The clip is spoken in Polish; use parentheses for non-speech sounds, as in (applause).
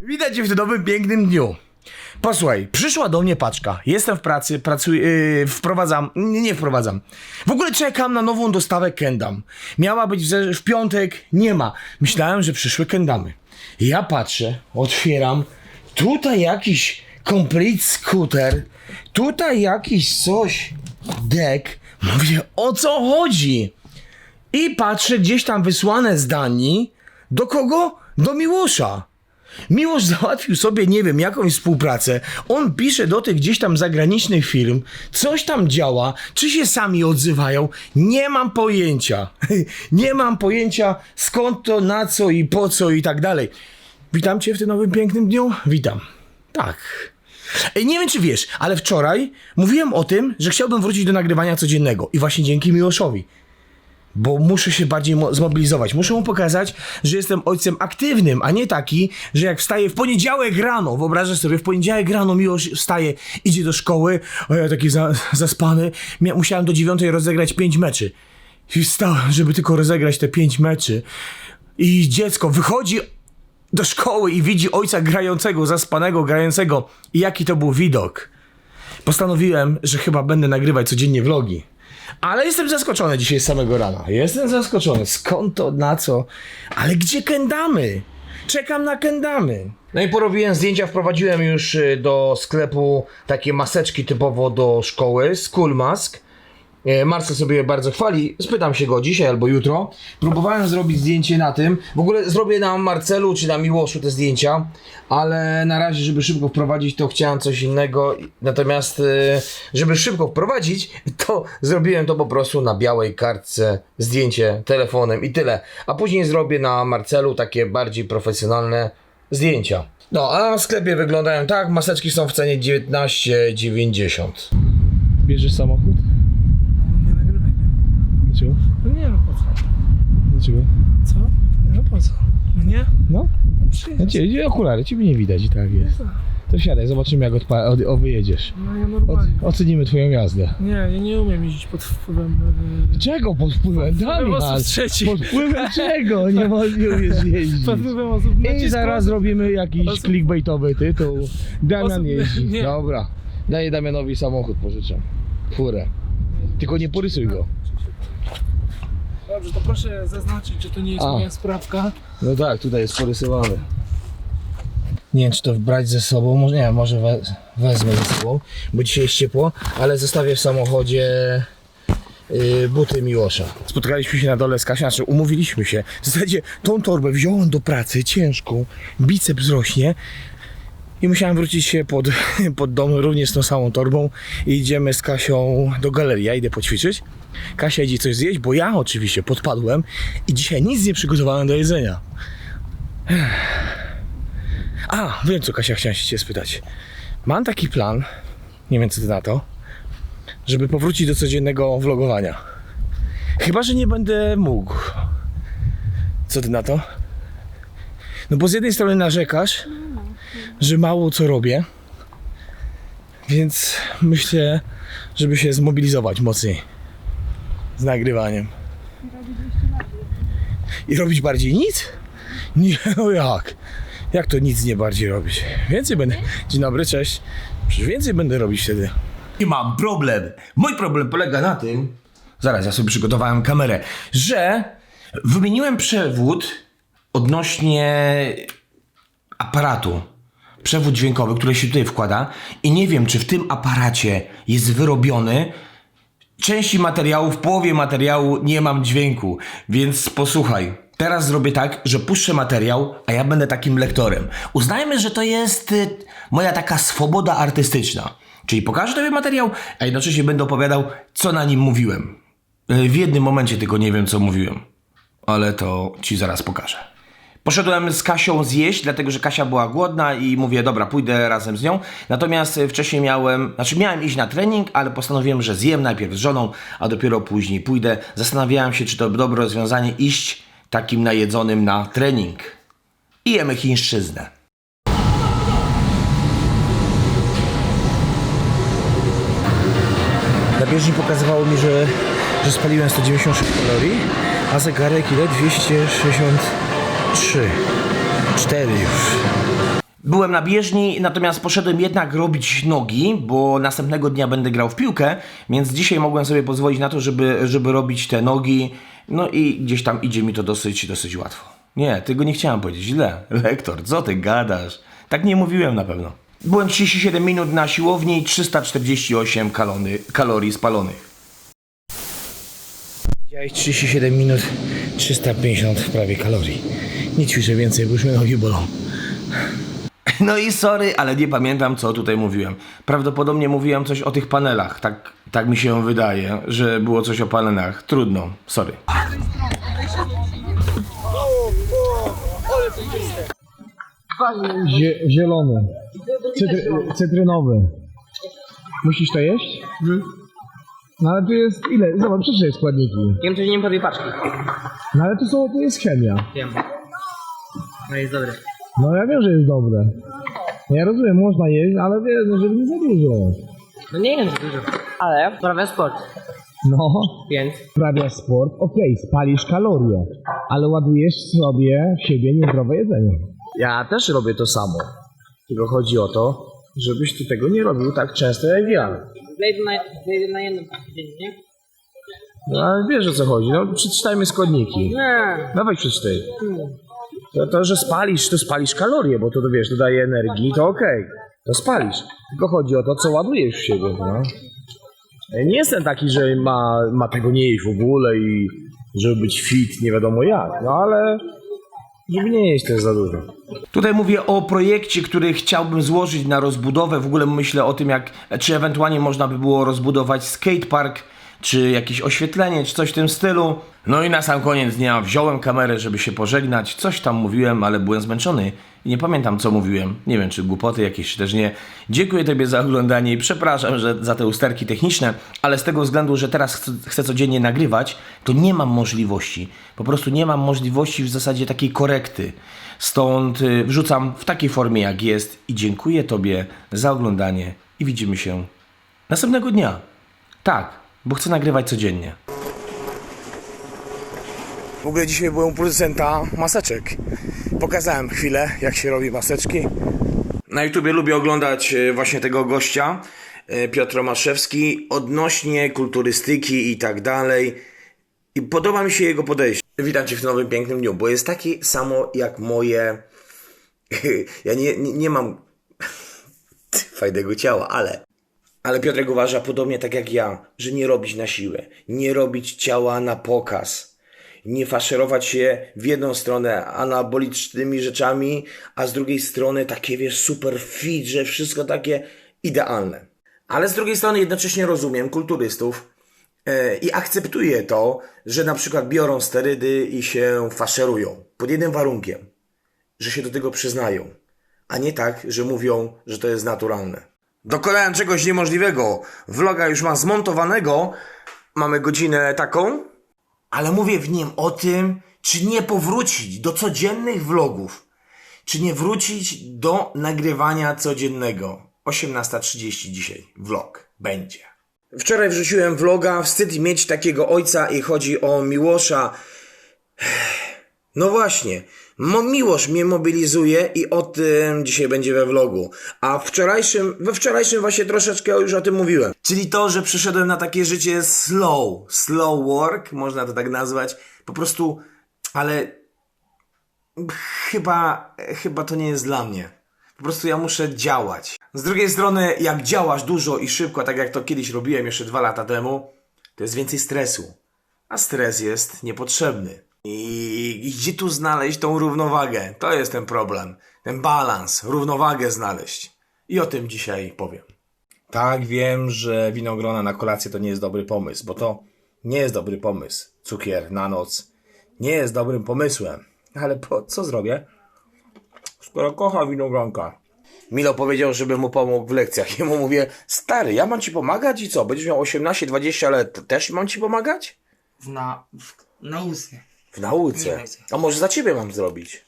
Widać cię w nowym, pięknym dniu. Posłuchaj, przyszła do mnie paczka. Jestem w pracy, pracuję, yy, wprowadzam, nie, nie wprowadzam. W ogóle czekam na nową dostawę Kendam. Miała być w, w piątek, nie ma. Myślałem, że przyszły Kendamy. Ja patrzę, otwieram, tutaj jakiś complete scooter, tutaj jakiś coś, deck. Mówię, o co chodzi? I patrzę gdzieś tam wysłane z Danii. Do kogo? Do Miłosza. Miłosz załatwił sobie, nie wiem, jakąś współpracę. On pisze do tych gdzieś tam zagranicznych firm, coś tam działa, czy się sami odzywają. Nie mam pojęcia. (laughs) nie mam pojęcia skąd to, na co i po co i tak dalej. Witam cię w tym nowym pięknym dniu. Witam. Tak. Nie wiem, czy wiesz, ale wczoraj mówiłem o tym, że chciałbym wrócić do nagrywania codziennego. I właśnie dzięki Miłoszowi bo muszę się bardziej mo- zmobilizować. Muszę mu pokazać, że jestem ojcem aktywnym, a nie taki, że jak wstaję w poniedziałek rano, wyobrażasz sobie, w poniedziałek rano Miłosz wstaje, idzie do szkoły, a ja taki za, zaspany, musiałem do dziewiątej rozegrać pięć meczy. I wstałem, żeby tylko rozegrać te pięć meczy. I dziecko wychodzi do szkoły i widzi ojca grającego, zaspanego, grającego. I jaki to był widok. Postanowiłem, że chyba będę nagrywać codziennie vlogi. Ale jestem zaskoczony dzisiaj z samego rana. Jestem zaskoczony. Skąd to, na co? Ale gdzie kendamy? Czekam na kendamy. No i porobiłem zdjęcia, wprowadziłem już y, do sklepu takie maseczki typowo do szkoły, School Mask. E, Marcel sobie je bardzo chwali. Spytam się go dzisiaj albo jutro. Próbowałem zrobić zdjęcie na tym. W ogóle zrobię na Marcelu czy na Miłoszu te zdjęcia, ale na razie, żeby szybko wprowadzić, to chciałem coś innego. Natomiast, e, żeby szybko wprowadzić, to zrobiłem to po prostu na białej kartce zdjęcie telefonem i tyle. A później zrobię na Marcelu takie bardziej profesjonalne zdjęcia. No, a w sklepie wyglądają tak. Maseczki są w cenie 19,90. Bierzesz samochód? Nie nagrywaj mnie. Dlaczego? No nie, no po co? Dlaczego? Co? No po co? Mnie? No? No. No cię, okulary, ciebie nie widać i tak jest. To siadaj, zobaczymy jak odpa- od, o, wyjedziesz. No ja normalnie. ocenimy twoją jazdę. Nie, ja nie umiem jeździć pod wpływem... Yy, Czego pod wpływem? wpływem osób trzecich. Pod wpływem (laughs) czego? Nie możesz jeździć. Pod wpływem osób I zaraz zrobimy jakiś osób- clickbaitowy tytuł. Damian osób- jeździ. (laughs) nie. Dobra. Daję Damianowi samochód, pożyczam. Furę. Tylko nie porysuj go. Dobrze, to proszę zaznaczyć, że to nie jest A. moja sprawka. No tak, tutaj jest porysowany. Nie wiem, czy to brać ze sobą, może nie, może we, wezmę ze sobą, bo dzisiaj jest ciepło, ale zostawię w samochodzie yy, buty Miłosza. Spotkaliśmy się na dole z Kasią, znaczy umówiliśmy się. W zasadzie tą torbę wziąłem do pracy, ciężką, biceps rośnie i musiałem wrócić się pod, (laughs) pod dom również z tą samą torbą i idziemy z Kasią do galerii. Ja idę poćwiczyć. Kasia idzie coś zjeść, bo ja oczywiście podpadłem i dzisiaj nic nie przygotowałem do jedzenia. (sighs) A, wiem co Kasia chciałem się cię spytać. Mam taki plan, nie wiem co ty na to, żeby powrócić do codziennego vlogowania. Chyba, że nie będę mógł. Co ty na to? No bo z jednej strony narzekasz, że mało co robię, więc myślę, żeby się zmobilizować mocniej z nagrywaniem. I robić bardziej nic? Nie, (laughs) no jak? Jak to nic nie bardziej robić? Więcej będę. Dzień dobry, cześć. Przecież więcej będę robić wtedy. I mam problem. Mój problem polega na tym. Zaraz, ja sobie przygotowałem kamerę, że wymieniłem przewód odnośnie aparatu. Przewód dźwiękowy, który się tutaj wkłada, i nie wiem, czy w tym aparacie jest wyrobiony części materiału, w połowie materiału nie mam dźwięku, więc posłuchaj. Teraz zrobię tak, że puszczę materiał, a ja będę takim lektorem. Uznajmy, że to jest y, moja taka swoboda artystyczna. Czyli pokażę tobie materiał, a jednocześnie będę opowiadał, co na nim mówiłem. Y, W jednym momencie tylko nie wiem, co mówiłem. Ale to ci zaraz pokażę. Poszedłem z Kasią zjeść, dlatego że Kasia była głodna i mówię, dobra, pójdę razem z nią. Natomiast e, wcześniej miałem, znaczy miałem iść na trening, ale postanowiłem, że zjem najpierw z żoną, a dopiero później pójdę. Zastanawiałem się, czy to dobre rozwiązanie iść takim najedzonym na trening. I jemy chińszczyznę. Na bieżni pokazywało mi, że, że spaliłem 196 kalorii, a zegarek ile? 263. 4 już. Byłem na bieżni, natomiast poszedłem jednak robić nogi, bo następnego dnia będę grał w piłkę, więc dzisiaj mogłem sobie pozwolić na to, żeby, żeby robić te nogi. No i gdzieś tam idzie mi to dosyć, dosyć łatwo. Nie, tego nie chciałem powiedzieć źle. (laughs) Lektor, co ty gadasz? Tak nie mówiłem na pewno. Byłem 37 minut na siłowni i 348 kalony, kalorii spalonych. Widziałeś 37 minut, 350 prawie kalorii. Nie ćwiczę więcej, bo już mnie nogi bolą. No i sorry, ale nie pamiętam co tutaj mówiłem. Prawdopodobnie mówiłem coś o tych panelach. Tak, tak mi się wydaje, że było coś o panelach. Trudno, sorry. Zie zielony. Cytry cytrynowy. Musisz to jeść? No ale tu jest ile? Zobacz, przeczytaj składniki. Wiem, że nie po tej paczki. No ale tu są, tu jest chemia. Wiem. No jest dobry. No ja wiem, że jest dobre. Ja rozumiem, można jeść, ale wiesz, no żeby nie za dużo. No nie wiem, za dużo. Ale prawia sport. No, Więc prawiasz sport, okej, spalisz kalorie, ale ładujesz sobie w siebie niezdrowe jedzenie. Ja też robię to samo. Tylko chodzi o to, żebyś ty tego nie robił tak często jak ja. zejdę na, zejdę na jedną dziennie. No ale wiesz o co chodzi, no przeczytajmy składniki. Nie. Dawaj przeczytaj. To, to, że spalisz, to spalisz kalorie, bo to, to wiesz, dodaje energii, to okej. To spalisz. Tylko chodzi o to, co ładujesz w siebie, no. Nie jestem taki, że ma, ma tego nie jeść w ogóle i żeby być fit, nie wiadomo jak. No ale żeby nie jeść też za dużo. Tutaj mówię o projekcie, który chciałbym złożyć na rozbudowę. W ogóle myślę o tym, jak, czy ewentualnie można by było rozbudować skatepark, czy jakieś oświetlenie, czy coś w tym stylu. No i na sam koniec dnia wziąłem kamerę, żeby się pożegnać. Coś tam mówiłem, ale byłem zmęczony i nie pamiętam, co mówiłem. Nie wiem, czy głupoty jakieś, czy też nie. Dziękuję Tobie za oglądanie i przepraszam że za te usterki techniczne, ale z tego względu, że teraz chcę, chcę codziennie nagrywać, to nie mam możliwości. Po prostu nie mam możliwości w zasadzie takiej korekty. Stąd y, wrzucam w takiej formie, jak jest i dziękuję Tobie za oglądanie i widzimy się następnego dnia. Tak, bo chcę nagrywać codziennie. W ogóle dzisiaj byłem u producenta maseczek. Pokazałem chwilę, jak się robi maseczki. Na YouTubie lubię oglądać e, właśnie tego gościa, e, Piotr Romaszewski, odnośnie kulturystyki i tak dalej. I podoba mi się jego podejście. Witam Cię w nowym pięknym dniu, bo jest taki samo jak moje. (laughs) Ja nie, nie, nie mam (laughs) fajnego ciała, ale. Ale Piotrek uważa podobnie tak jak ja, że nie robić na siłę, nie robić ciała na pokaz, nie faszerować się w jedną stronę anabolicznymi rzeczami, a z drugiej strony takie wiesz super fit, że wszystko takie idealne. Ale z drugiej strony jednocześnie rozumiem kulturystów, E, I akceptuję to, że na przykład biorą sterydy i się faszerują. Pod jednym warunkiem, że się do tego przyznają, a nie tak, że mówią, że to jest naturalne. Dokonałem czegoś niemożliwego. Vloga już mam zmontowanego. Mamy godzinę taką, ale mówię w nim o tym, czy nie powrócić do codziennych vlogów. Czy nie wrócić do nagrywania codziennego. 18.30 dzisiaj vlog będzie. Wczoraj wrzuciłem vloga, wstyd mieć takiego ojca i chodzi o Miłosza. (sighs) No właśnie, Mo Miłosz mnie mobilizuje i o tym dzisiaj będzie we vlogu. A wczorajszym, we wczorajszym właśnie troszeczkę już o tym mówiłem. Czyli to, że przyszedłem na takie życie slow, slow work, można to tak nazwać. Po prostu, ale chyba, chyba to nie jest dla mnie. Po prostu ja muszę działać. Z drugiej strony, jak działasz dużo i szybko, tak jak to kiedyś robiłem jeszcze dwa lata temu, to jest więcej stresu. A stres jest niepotrzebny. I gdzie tu znaleźć tą równowagę? To jest ten problem. Ten balans, równowagę znaleźć. I o tym dzisiaj powiem. Tak, wiem, że winogrona na kolację to nie jest dobry pomysł, bo to nie jest dobry pomysł. Cukier na noc nie jest dobrym pomysłem. Ale po, co zrobię? skoro kocha winogronka. Milo powiedział, żeby mu pomógł w lekcjach. Ja mu mówię, stary, ja mam ci pomagać i co? Będziesz miał 18-20 lat, też mam ci pomagać? Na, w nauce. W nauce. Nie. A może za ciebie mam zrobić?